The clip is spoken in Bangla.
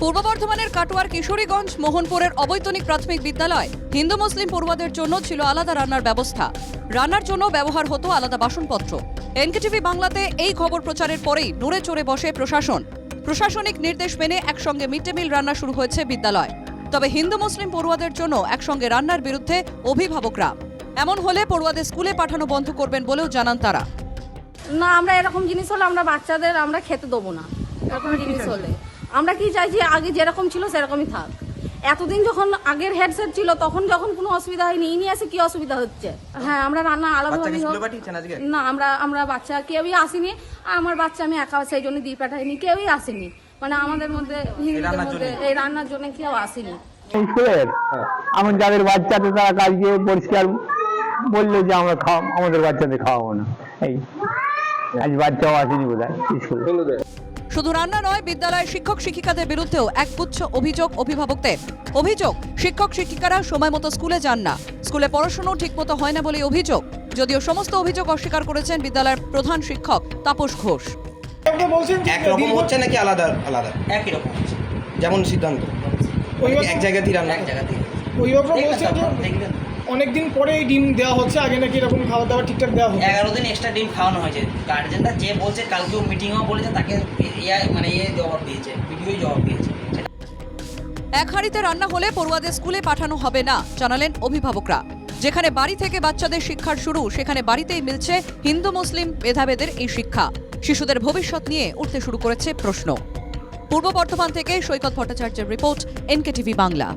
পূর্ব বর্ধমানের কাটোয়ার কিশোরীগঞ্জ মোহনপুরের অবৈতনিক প্রাথমিক বিদ্যালয়। হিন্দু মুসলিম পড়ুয়াদের জন্য ছিল আলাদা রান্নার ব্যবস্থা। রান্নার জন্য ব্যবহার হতো আলাদা বাসনপত্র। এনকেটিভি বাংলাতে এই খবর প্রচারের পরেই নড়ে চড়ে বসে প্রশাসন। প্রশাসনিক নির্দেশ মেনে একসঙ্গে মিড ডে মিল রান্না শুরু হয়েছে বিদ্যালয়। তবে হিন্দু মুসলিম পড়ুয়াদের জন্য একসঙ্গে রান্নার বিরুদ্ধে অভিভাবকরা। এমন হলে পড়ুয়াদের স্কুলে পাঠানো বন্ধ করবেন বলেও জানান তারা। না, আমরা এরকম জিনিস হলে আমরা বাচ্চাদের আমরা খেতে দেবো না। এরকম জিনিস হলে। আমরা কি চাইছি আগে যেরকম ছিল সেরকমই থাক। এতদিন যখন আগের হেডসেট ছিল তখন যখন কোনো অসুবিধা হয়নি ইনি এসে কি অসুবিধা হচ্ছে? হ্যাঁ আমরা রান্না আলাদাভাবে না আমরা আমরা বাচ্চা কেউই আসেনি। আর আমার বাচ্চা আমি একা সেই জন্য দিয়ে পাঠাইনি কেউই আসেনি। মানে আমাদের মধ্যে হিন্দুদের রান্নার মধ্যে এই রান্নার জন্য কেউ আসেনি। স্কুলের এমন যাদের বাচ্চাদের তারা কালকে পরিষ্কার বলল যে আমরা খাওয়া আমাদের বাচ্চাদের খাওয়াবো না। এই আজ বাচ্চাও আসেনি বোধ হয় স্কুলে শুধু রান্না নয় বিদ্যালয়ের শিক্ষক শিক্ষিকাদের বিরুদ্ধেও একগুচ্ছ অভিযোগ অভিভাবকদের। অভিযোগ শিক্ষক শিক্ষিকারা সময় মতো স্কুলে যান না। স্কুলে পড়াশুনো ঠিকমতো হয় না বলে অভিযোগ। যদিও সমস্ত অভিযোগ অস্বীকার করেছেন বিদ্যালয়ের প্রধান শিক্ষক তাপস ঘোষ। একরকম হচ্ছে নাকি আলাদা আলাদা? একই রকম যেমন সিদ্ধান্ত। এক জায়গাতেই রান্না এক জায়গা দেখলেন অনেকদিন পরে এই ডিম দেওয়া হচ্ছে আগে নাকি এরকম খাবার দাবার ঠিকঠাক দেওয়া হতো। এগারো দিন এক্সট্রা ডিম খাওয়ানো হয়েছে। গার্জেনরা যে বলছে কালকেও মিটিংও বলেছে তাকে ইয়া মানে ইয়ে জবাব দিয়েছে ভিডিওই জবাব দিয়েছে। এক হাঁড়িতে রান্না হলে পড়ুয়াদের স্কুলে পাঠানো হবে না জানালেন অভিভাবকরা। যেখানে বাড়ি থেকে বাচ্চাদের শিক্ষার শুরু সেখানে বাড়িতেই মিলছে হিন্দু মুসলিম ভেদাভেদের এই শিক্ষা। শিশুদের ভবিষ্যৎ নিয়ে উঠতে শুরু করেছে প্রশ্ন। পূর্ব বর্ধমান থেকে সৈকত ভট্টাচার্যের রিপোর্ট এনকেটিভি বাংলা।